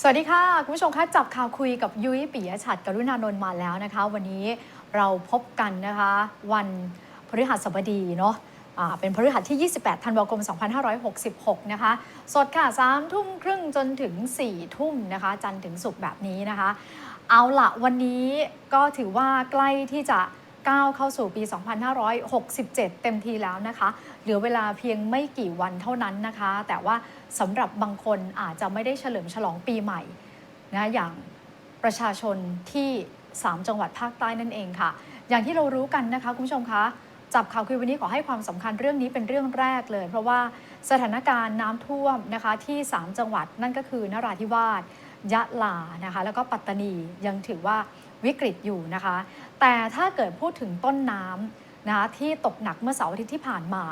สวัสดีค่ะ คุณผู้ชมคะจับข่าวคุยกับยุ้ยปิยะฉัตรกรุณานนท์มาแล้วนะคะ วันนี้เราพบกันนะคะ วันพฤหัสบดีเนาะอ่าเป็นพฤหัสที่ 28 ธันวาคม 2566 นะคะ สดค่ะ3ทุ่มครึ่งจนถึง 4 ทุ่มนะคะ จันทร์ถึงศุกร์แบบนี้นะคะ เอาละวันนี้ก็ถือว่าใกล้ที่จะ ก้าวเข้าสู่ปี 2567 เต็มทีแล้วนะคะ เหลือเวลาเพียงไม่กี่วันเท่านั้นนะคะ แต่ว่าสำหรับบางคนอาจจะไม่ได้เฉลิมฉลองปีใหม่นะอย่างประชาชนที่ 3 จังหวัดภาคใต้นั่นเองค่ะ อย่างที่เรารู้กันนะคะคุณผู้ชมคะจับข่าวคุยวันนี้ขอให้ความสำคัญเรื่องนี้เป็นเรื่องแรกเลย เพราะว่าสถานการณ์น้ำท่วมนะคะที่ 3 จังหวัดนั่นก็คือนราธิวาสยะลานะคะแล้วก็ปัตตานียังถือว่าวิกฤตอยู่นะคะ แต่ถ้าเกิดพูดถึงต้นน้ำนะคะที่ตกหนักเมื่อเสาร์อาทิตย์ที่ผ่านมา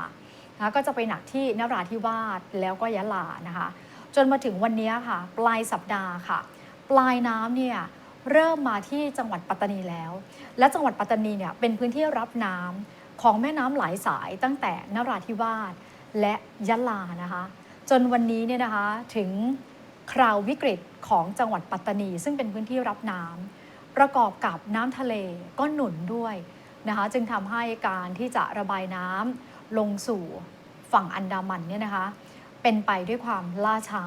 นะก็จะไปหนักที่นราธิวาสแล้วก็ยะลานะคะ จนมาถึงวันนี้ค่ะ ปลายสัปดาห์ค่ะ ปลายน้ำเนี่ยเริ่มมาที่จังหวัดปัตตานีแล้ว และจังหวัดปัตตานีเนี่ยเป็นพื้นที่รับน้ำของแม่น้ำหลายสายตั้งแต่นราธิวาสและยะลานะคะ จนวันนี้เนี่ยนะคะถึงคราววิกฤตของจังหวัดปัตตานี ซึ่งเป็นพื้นที่รับน้ำ ประกอบกับน้ำทะเลก็หนุนด้วยนะคะจึงทำให้การที่จะระบายน้ำลงสู่ฝั่งอันดามันเนี่ยนะคะเป็นไปด้วยความล่าช้า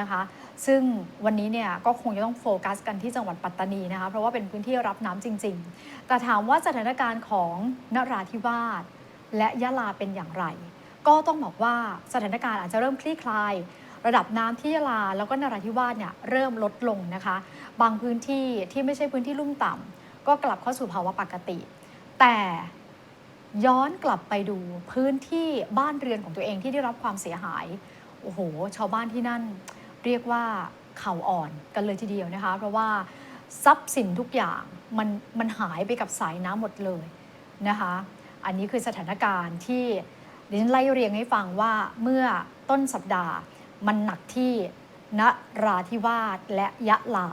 นะคะ ซึ่งวันนี้เนี่ยก็คงจะต้องโฟกัสกันที่จังหวัดปัตตานีนะคะ เพราะว่าเป็นพื้นที่รับน้ำจริง ๆ แต่ถามว่าสถานการณ์ของนราธิวาสและยะลาเป็นอย่างไร ก็ต้องบอกว่าสถานการณ์อาจจะเริ่มคลี่คลาย ระดับน้ำที่ยะลาแล้วก็นราธิวาสเนี่ยเริ่มลดลงนะคะ บางพื้นที่ที่ไม่ใช่พื้นที่ลุ่มต่ำก็กลับเข้าสู่ภาวะปกติ แต่ย้อนกลับไปดูพื้นที่บ้านเรือนของตัวเองที่ได้รับความเสียหายโอ้โห ชาวบ้านที่นั่นเรียกว่าเข่าอ่อนกันเลยทีเดียวนะคะ เพราะว่าทรัพย์สินทุกอย่างมันมันหายไปกับสายน้ำหมดเลยนะคะ อันนี้คือสถานการณ์ที่ดิฉันไล่เรียงให้ฟังว่าเมื่อต้นสัปดาห์ มันหนักที่นราธิวาสและยะลา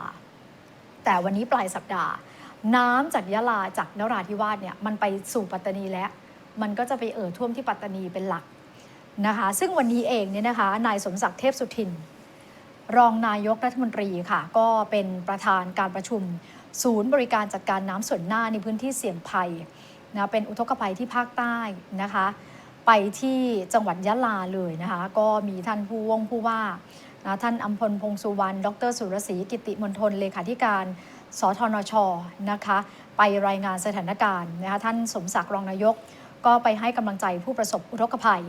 แต่วันนี้ปลายสัปดาห์ น้ำจากยะลาจากนราธิวาสเนี่ยมันไปสู่ปัตตานีแล้ว มันก็จะไปเอ่อท่วมที่ปัตตานีเป็นหลักนะคะซึ่งวันนี้เองเนี่ยนะคะนายสมศักดิ์เทพสุทิน รองนายกรัฐมนตรีค่ะ ก็เป็นประธานการประชุม ศูนย์บริการจัดการน้ำส่วนหน้าในพื้นที่เสี่ยงภัยนะเป็นอุทกภัยที่ภาคใต้นะคะ ไปที่จังหวัดยะลาเลยนะคะก็มีท่านผู้วงผู้ว่านะท่านอัมพลพงสุวรรณดรสุรศรีกิติมนทนเลขาธิการสทนชนะคะไปรายงานสถานการณ์นะคะท่านสมศักดิ์รองนายก ก็ไปให้กำลังใจผู้ประสบอุทกภัย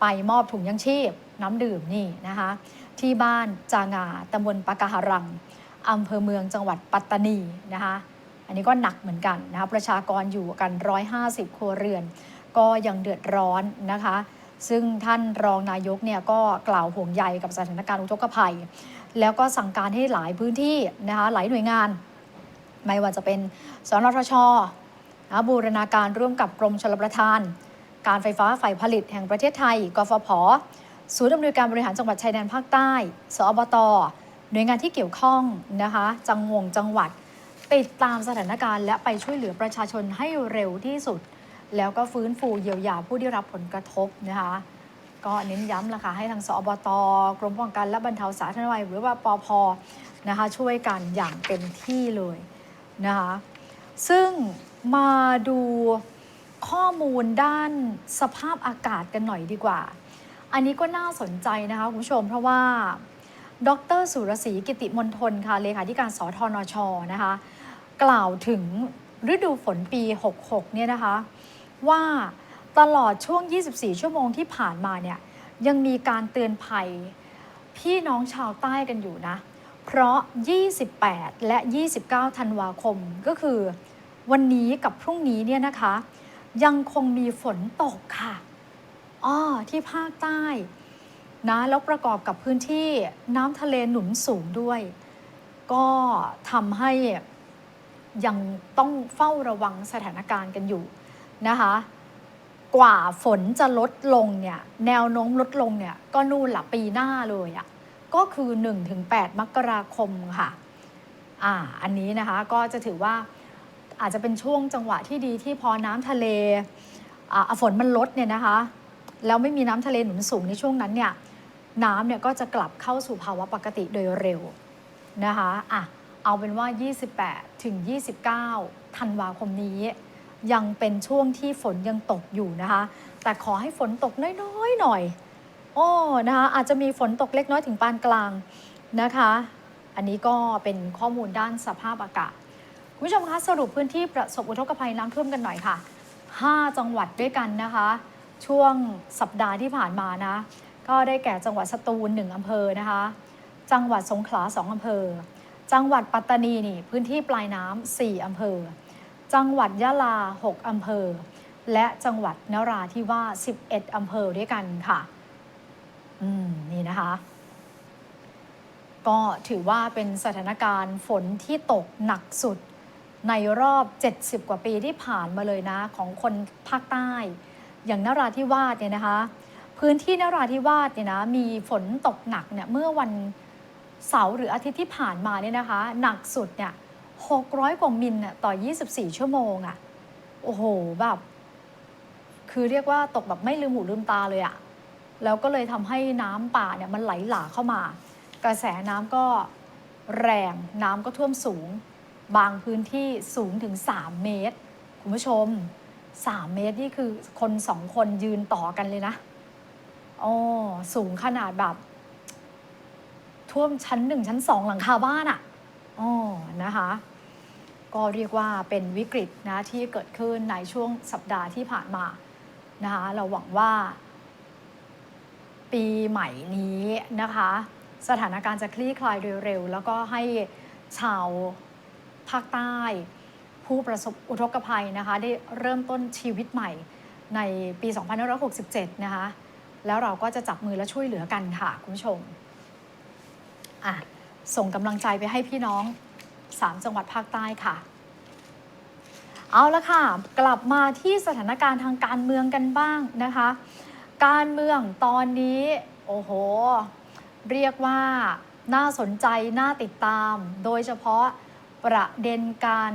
ไปมอบถุงยังชีพ น้ำดื่มนี่นะคะที่บ้านจางาตำบลปะกาหารังอำเภอเมืองจังหวัดปัตตานีนะคะอันนี้ก็หนักเหมือนกันนะคะประชากรอยู่กัน 150 ครัวเรือน ก็ยังเดือดร้อนนะคะ ซึ่งท่านรองนายกเนี่ยก็กล่าวห่วงใยกับสถานการณ์อุทกภัย แล้วก็สั่งการให้หลายพื้นที่นะคะหลายหน่วยงาน ไม่ว่าจะเป็นสนทชนะบูรณาการร่วมกับกรมชลประทาน การไฟฟ้าฝ่ายผลิตแห่งประเทศไทย กฟผ ศูนย์อำนวยการบริหารจังหวัดชายแดนภาคใต้ สอบต หน่วยงานที่เกี่ยวข้องนะคะ จังหวงจังหวัด ติดตามสถานการณ์และไปช่วยเหลือประชาชนให้เร็วที่สุด แล้วก็ฟื้นฟูเยียวยาผู้ได้รับผลกระทบนะคะก็เน้นย้ำละค่ะให้ทางสอบตกรมป้องกันและบรรเทาสาธารณภัยหรือว่าปอพนะคะช่วยกันอย่างเต็มที่เลยนะคะซึ่งมาดูข้อมูลด้านสภาพอากาศกันหน่อยดีกว่า อันนี้ก็น่าสนใจนะคะคุณผู้ชมเพราะว่า ดรสุรศรีกิติมนทนค่ะเลขาธิการสทนชนะคะกล่าวถึงฤดูฝนปี 66 เนี่ยนะคะ ว่าตลอดช่วง 24 ชั่วโมงที่ผ่านมาเนี่ยยังมีการเตือนภัยพี่น้องชาวใต้กันอยู่นะ เพราะ 28 และ 29 ธันวาคมก็คือวันนี้กับพรุ่งนี้เนี่ยนะคะ ยังคงมีฝนตกค่ะอ้อที่ภาคใต้นะแล้วประกอบกับพื้นที่น้ำทะเลหนุนสูงด้วย ก็ทำให้ยังต้องเฝ้าระวังสถานการณ์กันอยู่ นะคะ กว่าฝนจะลดลงเนี่ย แนวโน้มลดลงเนี่ย ก็นู่นละปีหน้าเลยอะ่ะ ก็คือ 1-8 มกราคมค่ะ อ่า อันนี้นะคะก็จะถือว่าอาจจะเป็นช่วงจังหวะที่ดีที่พอน้ำทะเลอ่าฝนมันลดเนี่ยนะคะ แล้วไม่มีน้ำทะเลหนุนสูงในช่วงนั้นเนี่ยน้ำเนี่ยก็จะกลับเข้าสู่ภาวะปกติโดยเร็วนะคะอะเอาเป็นว่า 28 ถึง 29 ธันวาคมนี้ ยังเป็นช่วงที่ฝนยังตกอยู่นะคะ แต่ขอให้ฝนตกน้อยๆหน่อยโอ้นะคะอาจจะมีฝนตกเล็กน้อยถึงปานกลางนะคะ อันนี้ก็เป็นข้อมูลด้านสภาพอากาศคุณผู้ชมคะสรุปพื้นที่ประสบอุทกภัยน้ำท่วมกันหน่อยค่ะ 5 จังหวัดด้วยกันนะคะ ช่วงสัปดาห์ที่ผ่านมานะก็ได้แก่จังหวัดสตูล 1อำเภอนะคะ จังหวัดสงขลา 2อำเภอ จังหวัดปัตตานีนี่พื้นที่ปลายน้ำ4อำเภอ จังหวัดยะลา 6 อำเภอ และจังหวัดนราธิวาส11 อำเภอด้วยกันค่ะ อืม นี่นะคะ ก็ถือว่าเป็นสถานการณ์ฝนที่ตกหนักสุดในรอบ 70 กว่าปีที่ผ่านมาเลยนะ ของคนภาคใต้ อย่างนราธิวาสเนี่ยนะคะ พื้นที่นราธิวาสเนี่ยนะมีฝนตกหนักเนี่ยเมื่อวันเสาร์หรืออาทิตย์ที่ผ่านมาเนี่ยนะคะ หนักสุดเนี่ย 600 กว่ามิลน่ะต่อ 24 ชั่วโมงอะ่ะโอ้โหแบบคือเรียกว่าตกแบบไม่ลืมหูลืมตาเลยอะ่ะแล้วก็เลยทำให้น้ำป่าเนี่ยมันไหลหลากเข้ามา กระแสน้ำก็แรงน้ำก็ท่วมสูง บางพื้นที่สูงถึง 3 เมตร คุณผู้ชม 3 เมตรนี่คือคนสองคนยืนต่อกันเลยนะอ๋อสูงขนาดแบบ ท่วมชั้นหนึ่งชั้นสองหลังคาบ้านอะ่ะอ๋อนะคะ ก็เรียกว่าเป็นวิกฤตนะที่เกิดขึ้นในช่วงสัปดาห์ที่ผ่านมานะคะเราหวังว่า ปีใหม่นี้นะคะ สถานการณ์จะคลี่คลายเร็วๆ แล้วก็ให้ชาวภาคใต้ ผู้ประสบอุทกภัยนะคะ ได้เริ่มต้นชีวิตใหม่ในปี 2567 นะคะ แล้วเราก็จะจับมือและช่วยเหลือกันค่ะ คุณผู้ชมอะส่งกำลังใจไปให้พี่น้อง 3 จังหวัดภาคใต้ค่ะ เอาละค่ะ กลับมาที่สถานการณ์ทางการเมืองกันบ้างนะคะ การเมืองตอนนี้โอ้โห เรียกว่าน่าสนใจน่าติดตาม โดยเฉพาะประเด็นการ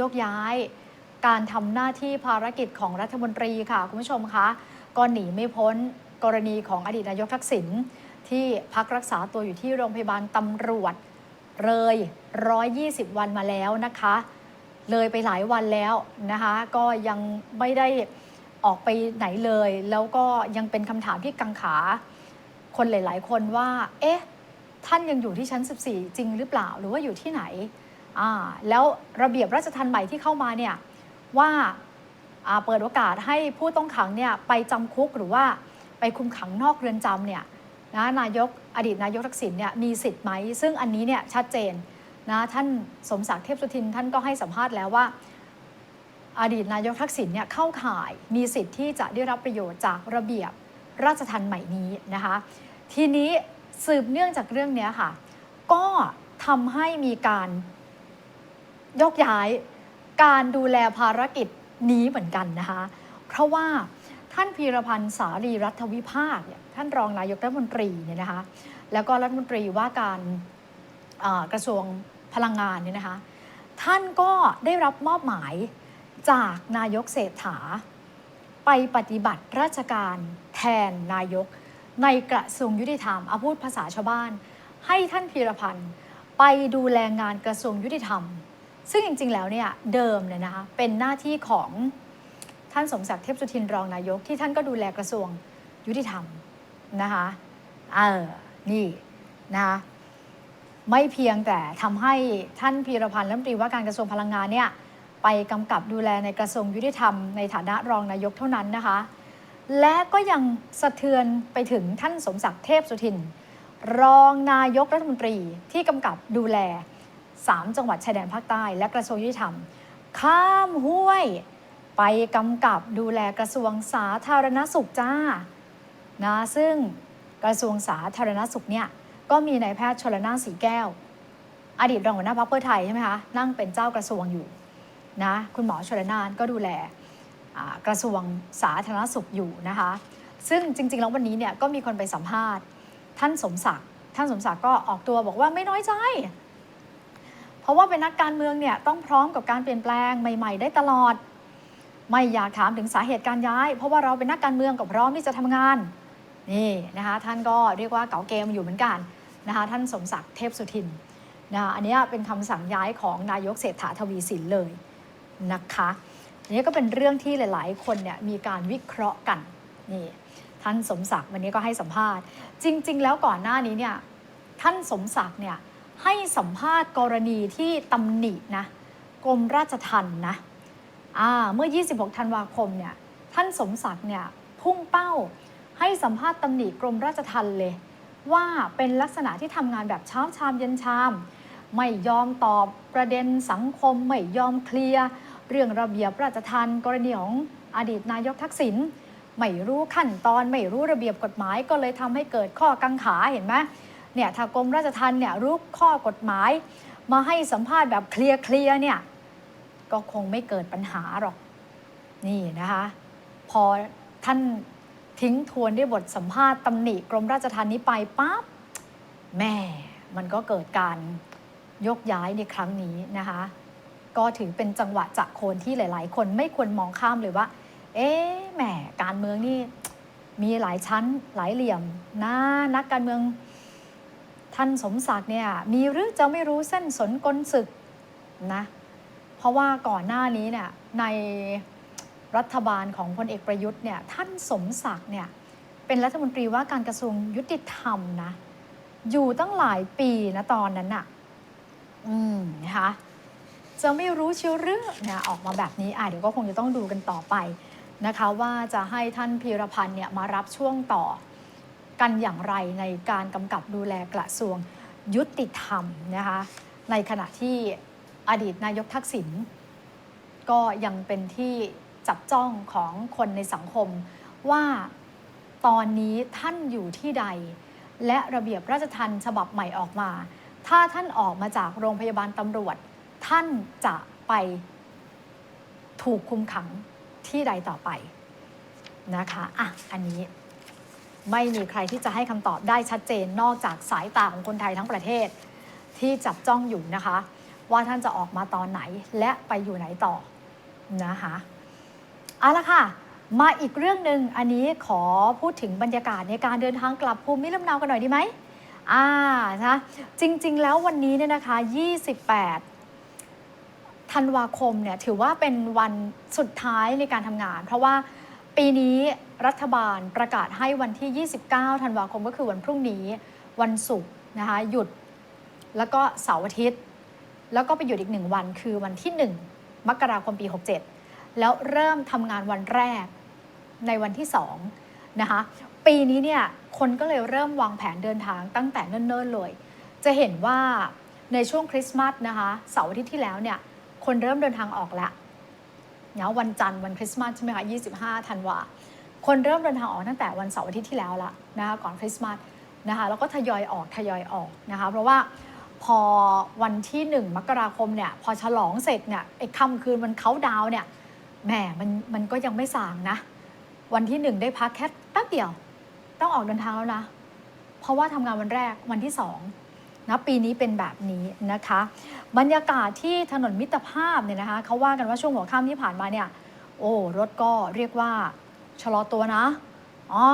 ยกย้าย การทำหน้าที่ภารกิจของรัฐมนตรีค่ะ คุณผู้ชมคะก็หนีไม่พ้นกรณีของอดีตนายกทักษิณที่พักรักษาตัวอยู่ที่โรงพยาบาลตำรวจ เลย 120 วันมาแล้วนะคะ เลยไปหลายวันแล้วนะคะ ก็ยังไม่ได้ออกไปไหนเลย แล้วก็ยังเป็นคำถามที่กังขา คนหลาย ๆ คนว่า เอ๊ะ ท่านยังอยู่ที่ชั้น 14 จริงหรือเปล่า หรือว่าอยู่ที่ไหนอ่าแล้วระเบียบราชทัณฑ์ใหม่ที่เข้ามาเนี่ยว่าอ่าเปิดโอกาสให้ผู้ต้องขังเนี่ยไปจำคุกหรือว่าไปคุมขังนอกเรือนจำเนี่ย นะนายกอดีตนายกทักษิณเนี่ยมีสิทธิ์ไหม ซึ่งอันนี้เนี่ยชัดเจนนะท่านสมศักดิ์เทพสุทินท่านก็ให้สัมภาษณ์แล้วว่า อดีตนายกทักษิณเนี่ยเข้าข่ายมีสิทธิ์ที่จะได้รับประโยชน์จากระเบียบราชทัณฑ์ใหม่นี้นะคะทีนี้สืบเนื่องจากเรื่องนี้ค่ะ ก็ทำให้มีการยกย้ายการดูแลภารกิจนี้เหมือนกันนะคะ เพราะว่า ท่านพีรพันธ์สารีรัฐวิภาคเนี่ยท่านรองนายกรัฐมนตรีเนี่ยนะคะแล้วก็รัฐมนตรีว่าการกระทรวงพลังงานเนี่ยนะคะท่านก็ได้รับมอบหมายจากนายกเศรษฐา ไปปฏิบัติราชการแทนนายก ในกระทรวงยุติธรรมอาพูดภาษาชาวบ้าน ให้ท่านพีรพันธ์ไปดูแลงานกระทรวงยุติธรรม ซึ่งจริงๆแล้วเนี่ยเดิมเนี่ยนะคะเป็นหน้าที่ของ ท่านสมศักดิ์เทพสุทินรองนายกที่ท่านก็ดูแลกระทรวงยุติธรรมนะคะเออนี่นะคะไม่เพียงแต่ทำให้ท่านพีรพันธ์รัฐมนตรีว่าการกระทรวงพลังงานเนี่ยไปกำกับดูแลในกระทรวงยุติธรรมในฐานะรองนายกเท่านั้นนะคะ และก็ยังสะเทือนไปถึงท่านสมศักดิ์เทพสุทิน รองนายกรัฐมนตรีที่กำกับดูแล 3 จังหวัดชายแดนภาคใต้ และกระทรวงยุติธรรม ข้ามห้วย ไปกำกับดูแลกระทรวงสาธารณสุขจ้านะซึ่งกระทรวงสาธารณสุขเนี่ยก็มีนายแพทย์ชลนานสีแก้ว อดีตรองหัวหน้าพรรคเพื่อไทยใช่ไหมคะนั่งเป็นเจ้ากระทรวงอยู่นะคุณหมอชลนานก็ดูแลกระทรวงสาธารณสุขอยู่นะคะซึ่งจริง ๆ แล้ววันนี้เนี่ยก็มีคนไปสัมภาษณ์ ท่านสมศักดิ์ท่านสมศักดิ์ก็ออกตัวบอกว่าไม่น้อยใจ เพราะว่าเป็นนักการเมืองเนี่ยต้องพร้อมกับการเปลี่ยนแปลงใหม่ ๆ ได้ตลอด ไม่อยากถามถึงสาเหตุการย้าย เพราะว่าเราเป็นนักการเมืองกับพร้อมที่จะทำงานนี่นะคะท่านก็เรียกว่าเก๋าเกมอยู่เหมือนกันนะคะท่านสมศักดิ์เทพสุทินนะอันนี้เป็นคำสั่งย้ายของนายกเศรษฐาทวีสินเลยนะคะอันนี้ก็เป็นเรื่องที่หลาย ๆ คนเนี่ยมีการวิเคราะห์กันนี่ท่านสมศักดิ์วันนี้ก็ให้สัมภาษณ์ จริง ๆ แล้วก่อนหน้านี้เนี่ยท่านสมศักดิ์เนี่ยให้สัมภาษณ์กรณีที่ตำหนินะกรมราชทัณฑ์นะ เมื่อ 26 ธันวาคมเนี่ยท่านสมศักดิ์เนี่ยพุ่งเป้าให้สัมภาษณ์ตำหนิกรมราชทัณฑ์เลย ว่าเป็นลักษณะที่ทำงานแบบเช้าชามเย็นชาม ไม่ยอมตอบประเด็นสังคม ไม่ยอมเคลียร์เรื่องระเบียบราชทัณฑ์กรณีของอดีตนายกทักษิณไม่รู้ขั้นตอนไม่รู้ระเบียบกฎหมายก็เลยทำให้เกิดข้อกังขาเห็นไหมเนี่ยถ้ากรมราชทัณฑ์เนี่ยรู้ข้อกฎหมาย มาให้สัมภาษณ์แบบเคลียร์เคลียร์เนี่ย ก็คงไม่เกิดปัญหาหรอก นี่นะคะ พอท่านทิ้งทวนด้วยบทสัมภาษณ์ตำหนิกรมราชทัณฑ์นี้ไปปั๊บแม่มันก็เกิดการยกย้ายในครั้งนี้นะคะ ก็ถือเป็นจังหวะจะโคนที่หลาย ๆ คนไม่ควรมองข้ามเลยว่า เอ๊ะแหมการเมืองนี่มีหลายชั้นหลายเหลี่ยมนะนักการเมืองท่านสมศักดิ์เนี่ยมีหรือจะไม่รู้เส้นสนกลศึกนะ ราะว่าก่อนหน้านี้เนี่ยในรัฐบาลของพลเอกประยุทธ์เนี่ยท่านสมศักดิ์เนี่ยเป็นรัฐมนตรีว่าการกระทรวงยุติธรรมนะอยู่ตั้งหลายปีนะตอนนั้นน่ะอืมนะคะจะไม่รู้เชียวหรือเนี่ยออกมาแบบนี้อะเดี๋ยวก็คงจะต้องดูกันต่อไปนะคะว่าจะให้ท่านพีรพันธ์เนี่ยมารับช่วงต่อกันอย่างไรในการกำกับดูแลกระทรวงยุติธรรมนะคะในขณะที่ อดีตนายกทักษิณก็ยังเป็นที่จับจ้องของคนในสังคม ว่าตอนนี้ท่านอยู่ที่ใด และระเบียบราชทัณฑ์ฉบับใหม่ออกมา ถ้าท่านออกมาจากโรงพยาบาลตำรวจ ท่านจะไปถูกคุมขังที่ใดต่อไปนะคะ อะ อันนี้ไม่มีใครที่จะให้คำตอบได้ชัดเจนนอกจากสายตาของคนไทยทั้งประเทศที่จับจ้องอยู่นะคะ ว่าท่านจะออกมาตอนไหนและไปอยู่ไหนต่อนะคะเอาละค่ะ มาอีกเรื่องหนึ่งอันนี้ขอพูดถึงบรรยากาศในการเดินทางกลับภูมิลำเนากันหน่อยดีไหมอ่านะจริง ๆ แล้ววันนี้เนี่ยนะคะ 28 ธันวาคมเนี่ยถือว่าเป็นวันสุดท้ายในการทำงาน เพราะว่าปีนี้รัฐบาลประกาศให้วันที่ 29 ธันวาคมก็คือวันพรุ่งนี้วันศุกร์นะคะหยุด แล้วก็เสาร์อาทิตย์ แล้วก็ไปหยุดอีกหนึ่งวันคือวันที่ 1 มกราคมปี 67 แล้วเริ่มทำงานวันแรกในวันที่2นะคะปีนี้เนี่ยคนก็เลยเริ่มวางแผนเดินทางตั้งแต่เนิ่นๆเลย จะเห็นว่าในช่วงคริสต์มาสนะคะเสาร์อาทิตย์ที่แล้วเนี่ยคนเริ่มเดินทางออกแล้วเนาะวันจันทร์วันคริสต์มาสใช่ไหมคะ25ธันวาคนเริ่มเดินทางออกตั้งแต่วันเสาร์อาทิตย์ที่แล้วละนะคะก่อนคริสต์มาสนะคะแล้วก็ทยอยออกทยอยออกนะคะเพราะว่า พอวันที่ 1 มกราคมเนี่ยพอฉลองเสร็จเนี่ยไอ้ค่ำคืนวันเขาดาวเนี่ยแหมมันมันก็ยังไม่สางนะ วันที่หนึ่งได้พักแค่แป๊บเดียว ต้องออกเดินทางแล้วนะ เพราะว่าทำงานวันแรกวันที่สองนะปีนี้เป็นแบบนี้นะคะ บรรยากาศที่ถนนมิตรภาพเนี่ยนะคะเขาว่ากันว่าช่วงหัวค่ำที่ผ่านมาเนี่ยโอ้รถก็เรียกว่าชะลอตัวนะอ๋อ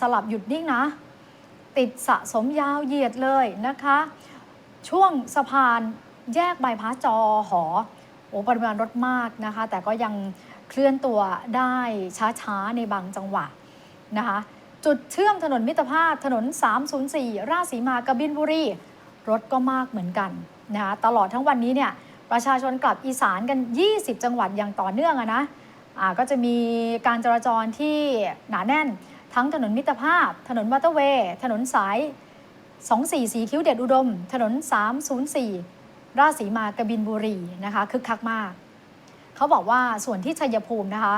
สลับหยุดนิ่งนะ ติดสะสมยาวเหยียดเลยนะคะ ช่วงสะพานแยกบายพาสจอหอโอ้ปริมาณรถมากนะคะ แต่ก็ยังเคลื่อนตัวได้ช้าๆ ในบางจังหวะนะคะ จุดเชื่อมถนนมิตรภาพถนน 304 ราชสีมากบินบุรีรถก็มากเหมือนกันนะคะตลอดทั้งวันนี้เนี่ยประชาชนกลับอีสานกัน 20 จังหวัดอย่างต่อเนื่องอะนะอ่าก็จะมีการจราจรที่หนาแน่น ทั้งถนนมิตรภาพ ถนนมอเตอร์เวย์ ถนนสาย 24 สีคิ้วเดชอุดม ถนน 304 ราชสีมากบินบุรีนะคะคึกคักมาก เขาบอกว่าส่วนที่ชัยภูมินะคะ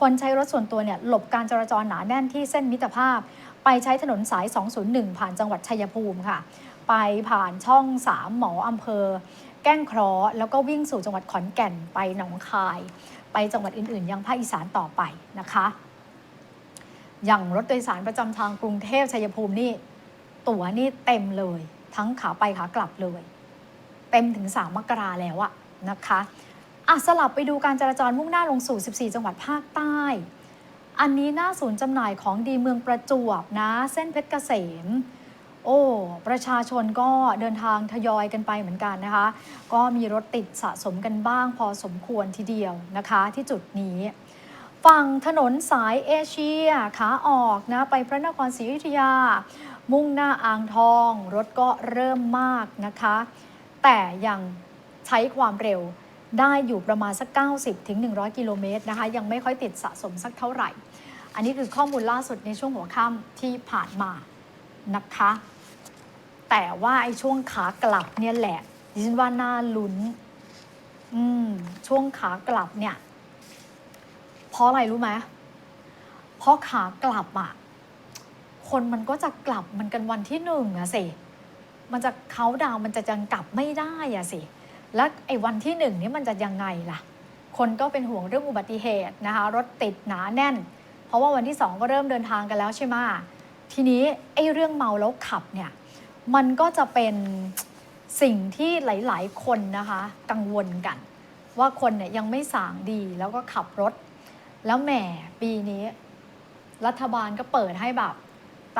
คนใช้รถส่วนตัวเนี่ยหลบการจราจรหนาแน่นที่เส้นมิตรภาพ ไปใช้ถนนสาย 201 ผ่านจังหวัดชัยภูมิค่ะ ไปผ่านช่อง 3 หมออำเภอ แก้งเคราะห์แล้วก็วิ่งสู่จังหวัดขอนแก่นไปหนองคาย ไปจังหวัดอื่นๆ ยังภาคอีสานต่อไปนะคะ อย่างรถโดยสารประจำทางกรุงเทพชัยภูมินี่ ตั๋วนี่เต็มเลย ทั้งขาไปขากลับเลย เต็มถึง 3 มกราแล้วอะนะคะอะสลับไปดูการจราจรมุ่งหน้าลงสู่ 14 จังหวัดภาคใต้ อันนี้หน้าศูนย์จำหน่ายของดีเมืองประจวบนะ เส้นเพชรเกษมโโอ้ ประชาชนก็เดินทางทยอยกันไปเหมือนกันนะคะ ก็มีรถติดสะสมกันบ้างพอสมควรทีเดียวนะคะที่จุดนี้ฝั่งถนนสายเอเชียขาออกนะไปพระนครศรีอยุธยา มุ่งหน้าอ่างทอง รถก็เริ่มมากนะคะ แต่ยังใช้ความเร็วได้อยู่ประมาณสัก 90 ถึง 100 กิโลเมตรนะคะ ยังไม่ค่อยติดสะสมสักเท่าไหร่ อันนี้คือข้อมูลล่าสุดในช่วงหัวค่ำที่ผ่านมานะคะ แต่ว่าไอ้ช่วงขากลับเนี่ยแหละดิฉันว่าน่าลุ้น อืม ช่วงขากลับเนี่ย เพราะอะไรรู้ไหมเพราะขากลับอะ คนมันก็จะกลับมันกันวันที่หนึ่งอะสิ มันจะเขาดาวมันจะยังกลับไม่ได้อะสิ แล้วไอ้วันที่หนึ่งนี่มันจะยังไงล่ะ คนก็เป็นห่วงเรื่องอุบัติเหตุนะคะ รถติดหนาแน่น เพราะว่าวันที่สองก็เริ่มเดินทางกันแล้วใช่ไหมทีนี้ไอ้เรื่องเมาแล้วขับเนี่ย มันก็จะเป็นสิ่งที่หลาย ๆ คนนะคะ กังวลกัน ว่าคนเนี่ยยังไม่สางดีแล้วก็ขับรถ แล้วแหมปีนี้ รัฐบาลก็เปิดให้แบบ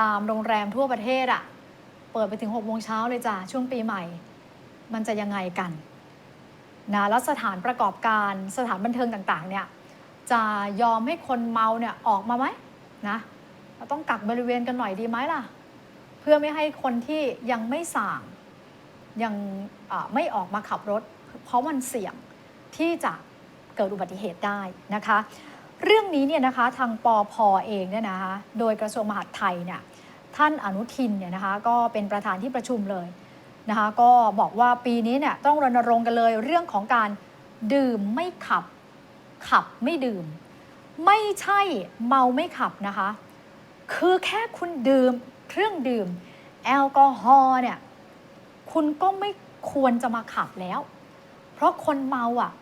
ตามโรงแรมทั่วประเทศอะ่ะเปิดไปถึง6โมงเช้าเลยจ้ะช่วงปีใหม่ มันจะยังไงกันนะแล้วสถานประกอบการสถานบันเทิงต่างๆเนี่ยจะยอมให้คนเมาเนี่ยออกมาไหมนะเราต้องกักบริเวณกันหน่อยดีไหมล่ะ เพื่อไม่ให้คนที่ยังไม่สั่งยังไม่ออกมาขับรถ เพราะมันเสี่ยงที่จะเกิดอุบัติเหตุได้นะคะ เรื่องนี้เนี่ยนะคะทางปอพอเองเนี่ยนะคะโดยกระทรวงมหาดไทยเนี่ยท่านอนุทินเนี่ยนะคะก็เป็นประธานที่ประชุมเลยนะคะก็บอกว่าปีนี้เนี่ยต้องรณรงค์กันเลยเรื่องของการดื่มไม่ขับ ขับไม่ดื่ม ไม่ใช่เมาไม่ขับนะคะ คือแค่คุณดื่มเครื่องดื่ม แอลกอฮอล์เนี่ยคุณก็ไม่ควรจะมาขับแล้ว เพราะคนเมาอะ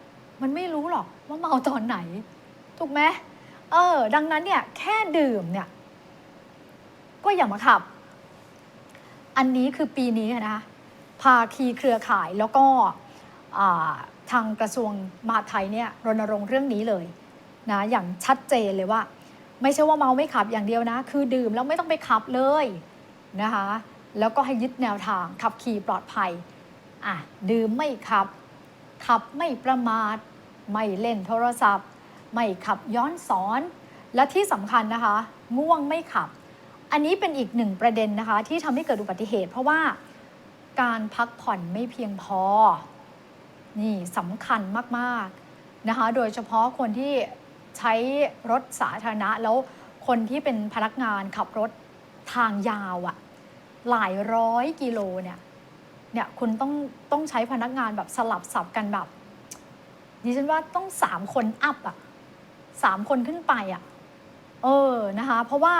มันไม่รู้หรอกว่าเมาตอนไหน ถูกไหมเออ ดังนั้นเนี่ยแค่ดื่มเนี่ยก็อย่ามาขับ อันนี้คือปีนี้นะคะภาคีเครือข่ายแล้วก็ทางกระทรวงมหาดไทยเนี่ยรณรงค์เรื่องนี้เลยนะอย่างชัดเจนเลยว่า ไม่ใช่ว่าเมาไม่ขับอย่างเดียวนะ คือดื่มแล้วไม่ต้องไปขับเลยนะคะแล้วก็ให้ยึดแนวทางขับขี่ปลอดภัยอะดื่มไม่ขับ ขับไม่ประมาท ไม่เล่นโทรศัพท์ ไม่ขับย้อนสอน และที่สำคัญนะคะ ง่วงไม่ขับ อันนี้เป็นอีกหนึ่งประเด็นนะคะ ที่ทำให้เกิดอุบัติเหตุ เพราะว่าการพักผ่อนไม่เพียงพอ นี่สำคัญมากๆนะคะ โดยเฉพาะคนที่ใช้รถสาธารณะ แล้วคนที่เป็นพนักงานขับรถทางยาวอะหลายร้อยกิโลเนี่ยเนี่ยคุณต้องต้องใช้พนักงานแบบสลับสับกันแบบดิฉันว่าต้องสามคนอัพอะ สามคนขึ้นไปอะเออนะคะ เพราะว่า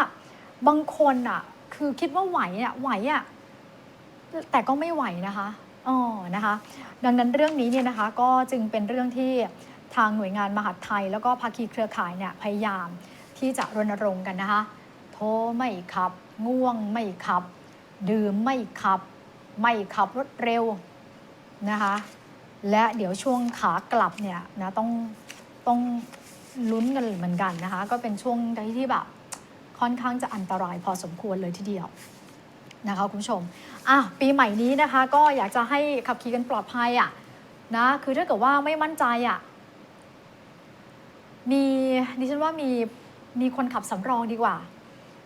บางคนอะคือคิดว่าไหวอะไหวอะแต่ก็ไม่ไหวนะคะอ๋อนะคะ ดังนั้นเรื่องนี้เนี่ยนะคะ ก็จึงเป็นเรื่องที่ทางหน่วยงานมหาดไทย แล้วก็ภาคีเครือข่ายเนี่ยพยายามที่จะรณรงค์กันนะคะ โทรไม่ขับ ง่วงไม่ขับ ดื่มไม่ขับ ไม่ขับรถเร็วนะคะ และเดี๋ยวช่วงขากลับเนี่ยนะต้องต้อง ลุ้นกันเหมือนกันนะคะ ก็เป็นช่วงที่แบบค่อนข้างจะอันตรายพอสมควรเลยทีเดียวนะคะคุณผู้ชมอะปีใหม่นี้นะคะ ก็อยากจะให้ขับขี่กันปลอดภัยอะนะคือถ้าเกิดว่าไม่มั่นใจอะมีดิฉันว่ามีมีคนขับสำรองดีกว่า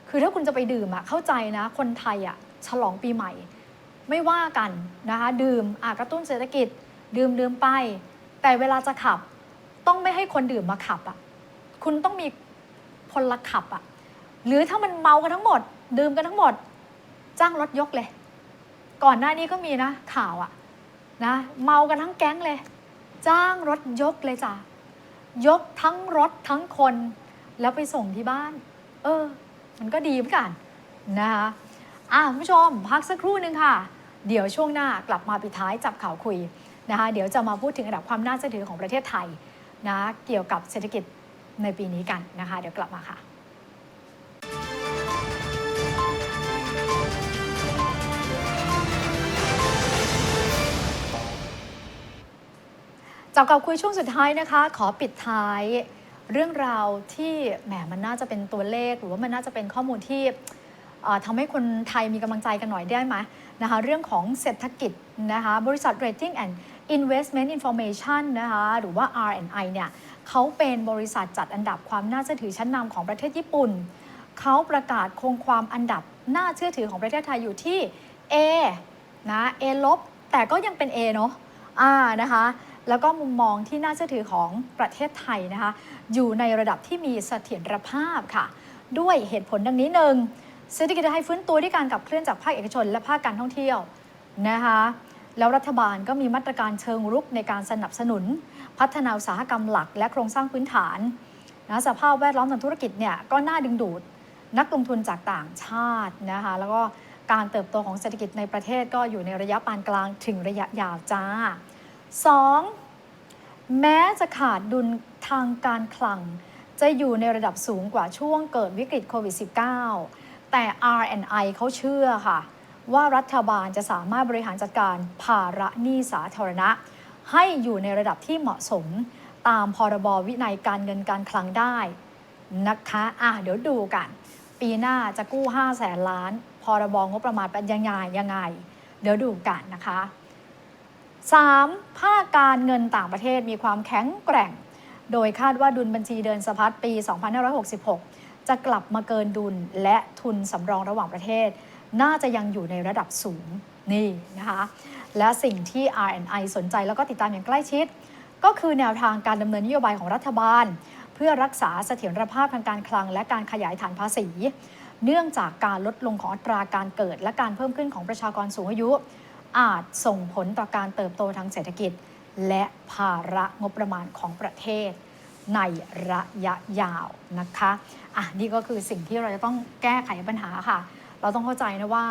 คือถ้าคุณจะไปดื่มอะเข้าใจนะ คนไทยอะฉลองปีใหม่ ไม่ว่ากันนะคะ ดื่มอะกระตุ้นเศรษฐกิจ ดื่มดื่มไป แต่เวลาจะขับ ต้องไม่ให้คนดื่มมาขับอะ คุณต้องมีพลขับอะ หรือถ้ามันเมากันทั้งหมด ดื่มกันทั้งหมด จ้างรถยกเลย ก่อนหน้านี้ก็มีนะข่าวอะนะเมากันทั้งแก๊งเลย จ้างรถยกเลยจ้ะยกทั้งรถทั้งคน แล้วไปส่งที่บ้าน เออ มันก็ดีเหมือนกันนะคะอะคุณผู้ชม พักสักครู่หนึ่งค่ะ เดี๋ยวช่วงหน้ากลับมาปิดท้ายจับข่าวคุยนะคะเดี๋ยวจะมาพูดถึงระดับความน่าเชื่อถือของประเทศไทย นะเกี่ยวกับเศรษฐกิจในปีนี้กันนะคะ เดี๋ยวกลับมาค่ะจากกับคุยช่วงสุดท้ายนะคะ ขอปิดท้ายเรื่องราวที่แหมมันน่าจะเป็นตัวเลข หรือว่ามันน่าจะเป็นข้อมูลที่ทำให้คนไทยมีกำลังใจกันหน่อยได้ไหมนะคะเรื่องของเศรษฐกิจนะคะบริษัท Rating and Investment Information นะคะหรือว่า R&I เนี่ยเขาเป็นบริษัทจัดอันดับความน่าเชื่อถือชั้นนำของประเทศญี่ปุ่น เขาประกาศคงความอันดับน่าเชื่อถือของประเทศไทยอยู่ที่ A นะ A ลบแต่ก็ยังเป็น A เนาะอ่านะคะแล้วก็มุมมองที่น่าเชื่อถือของประเทศไทยนะคะอยู่ในระดับที่มีเสถียรภาพค่ะ ด้วยเหตุผลดังนี้หนึ่งเศรษฐกิจไทยฟื้นตัวด้วยการขับเคลื่อนจากภาคเอกชนและภาคการท่องเที่ยวนะคะ แล้วรัฐบาลก็มีมาตรการเชิงรุกในการสนับสนุน พัฒนาอุตสาหกรรมหลัก และโครงสร้างพื้นฐานนะสภาพแวดล้อมทางธุรกิจเนี่ยก็น่าดึงดูดนักลงทุนจากต่างชาตินะคะแล้วก็การเติบโตของเศรษฐกิจในประเทศก็อยู่ในระยะปานกลางถึงระยะยาวจ้า 2. แม้จะขาดดุลทางการคลัง จะอยู่ในระดับสูงกว่าช่วงเกิดวิกฤตโควิด -19 แต่ R&I เขาเชื่อค่ะ ว่ารัฐบาลจะสามารถบริหารจัดการภาระหนี้สาธารณะ ให้อยู่ในระดับที่เหมาะสม ตามพรบวินัยการเงินการคลังได้นะคะอะเดี๋ยวดูกัน ปีหน้าจะกู้5แสนล้าน พรบงบประมาณเป็นยังไงยังไง เดี๋ยวดูกันนะคะ 3. ภาคการเงินต่างประเทศมีความแข็งแกร่ง โดยคาดว่าดุลบัญชีเดินสะพัดปี 2566 จะกลับมาเกินดุลและทุนสำรองระหว่างประเทศ น่าจะยังอยู่ในระดับสูงนี่นะคะและสิ่งที่ R&I สนใจแล้วก็ติดตามอย่างใกล้ชิด ก็คือแนวทางการดำเนินนโยบายของรัฐบาล เพื่อรักษาเสถียรภาพทางการคลัง และการขยายฐานภาษี เนื่องจากการลดลงของอัตราการเกิด และการเพิ่มขึ้นของประชากรสูงอายุ อาจส่งผลต่อการเติบโตทางเศรษฐกิจ และภาระงบประมาณของประเทศ ในระยะยาวนะคะอะนี่ก็คือสิ่งที่เราจะต้องแก้ไขปัญหาค่ะ เราต้องเข้าใจนะว่า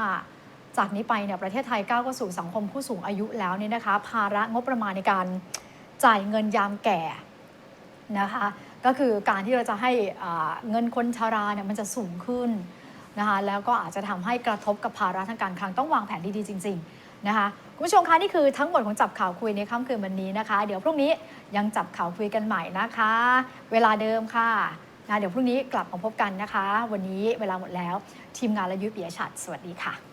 จากนี้ไปเนี่ยประเทศไทยก้าวเข้าสู่สังคมผู้สูงอายุแล้วเนี่ยนะคะ ภาระงบประมาณในการจ่ายเงินยามแก่นะคะ ก็คือการที่เราจะให้เงินคนชาราเนี่ยมันจะสูงขึ้นนะคะแล้วก็อาจจะทำให้กระทบกับภาระทางการคลังต้องวางแผนดีๆจริง ๆนะคะคุณผู้ชมคะนี่คือทั้งหมดของจับข่าวคุยในค่ำคืนวันนี้นะคะ เดี๋ยวพรุ่งนี้ยังจับข่าวคุยกันใหม่นะคะ เวลาเดิมค่ะ นะเดี๋ยวพรุ่งนี้กลับมาพบกันนะคะ วันนี้เวลาหมดแล้ว ทีมงานและยุ้ยปิยชัดสวัสดีค่ะ